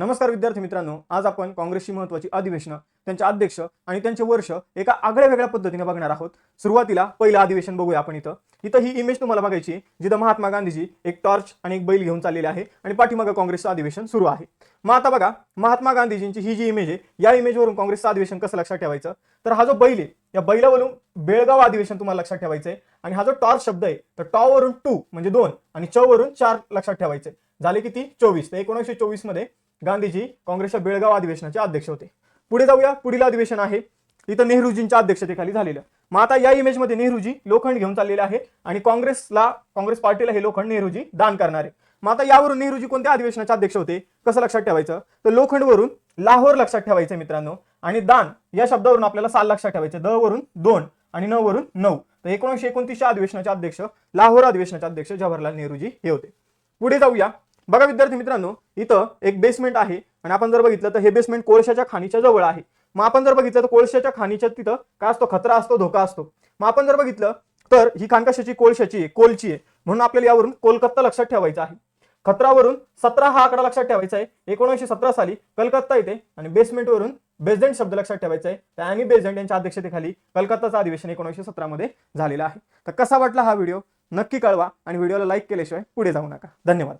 नमस्कार विद्यार्थी मित्रांनो आज आपण काँग्रेसची महत्वाची अधिवेशनं त्यांचे अध्यक्ष आणि त्यांचे वर्ष एका आगळ्या वेगळ्या पद्धतीने बघणार आहोत. सुरुवातीला पहिलं अधिवेशन बघूया आपण इथं. इथं ही इमेज तुम्हाला बघायची जिथं महात्मा गांधीजी एक टॉर्च आणि एक बैल घेऊन चाललेले आहे आणि पाठीमागं काँग्रेसचं अधिवेशन सुरू आहे. मग आता बघा महात्मा गांधीजींची ही जी इमेज आहे या इमेजवरून काँग्रेसचं अधिवेशन कसं लक्षात ठेवायचं? तर हा जो बैल आहे या बैलावरून बेळगाव अधिवेशन तुम्हाला लक्षात ठेवायचं आहे आणि हा जो टॉर्च शब्द आहे तर टॉवरून टू म्हणजे दोन आणि च वरून चार लक्षात ठेवायचे झाले किती? चोवीस. तर एकोणीसशे चोवीसमध्ये गांधीजी काँग्रेसच्या बेळगाव अधिवेशनाचे अध्यक्ष होते. पुढे जाऊया. पुढील अधिवेशन आहे. इथं नेहरूजींच्या अध्यक्षतेखाली झालेलं. मग आता या इमेजमध्ये नेहरूजी लोखंड घेऊन चाललेले आहे आणि काँग्रेसला काँग्रेस पार्टीला हे लोखंड नेहरूजी दान करणार आहे. मग आता यावरून नेहरूजी कोणत्या अधिवेशनाचे अध्यक्ष होते? कसं लक्षात ठेवायचं? तर लोखंडवरून लाहोर लक्षात ठेवायचं मित्रांनो. आणि दान या शब्दावरून आपल्याला साल लक्षात ठेवायचं द वरून दोन आणि न वरून नऊ. तर एकोणीसशे एकोणतीसच्या अधिवेशनाचे अध्यक्ष लाहोर अधिवेशनाचे अध्यक्ष जवाहरलाल नेहरूजी हे होते. पुढे जाऊया. बघा विद्यार्थी मित्रांनो इथं एक बेसमेंट आहे आणि आपण जर बघितलं तर हे बेसमेंट कोळशाच्या खाणीच्या जवळ आहे. मग आपण जर बघितलं तर कोळशाच्या खाणीच्या तिथं काय असतो? खतरा असतो धोका असतो. मग आपण जर बघितलं तर ही खाण कशाची कोळशाची आहे कोलची आहे. म्हणून आपल्याला यावरून कोलकाता लक्षात ठेवायचा आहे. खतरावरून सतरा हा आकडा लक्षात ठेवायचा आहे. एकोणीसशे सतरा साली कलकत्ता येते आणि बेसमेंटवरून बेसडेंट शब्द लक्षात ठेवायचा आहे. त्या आणि बेसडेंट यांच्या अध्यक्षतेखाली कलकत्ताचं अधिवेशन एकोणीसशे सतरा मध्ये झालेलं आहे. तर कसा वाटला हा व्हिडिओ नक्की कळवा आणि व्हिडिओला लाईक केल्याशिवाय पुढे जाऊ नका. धन्यवाद.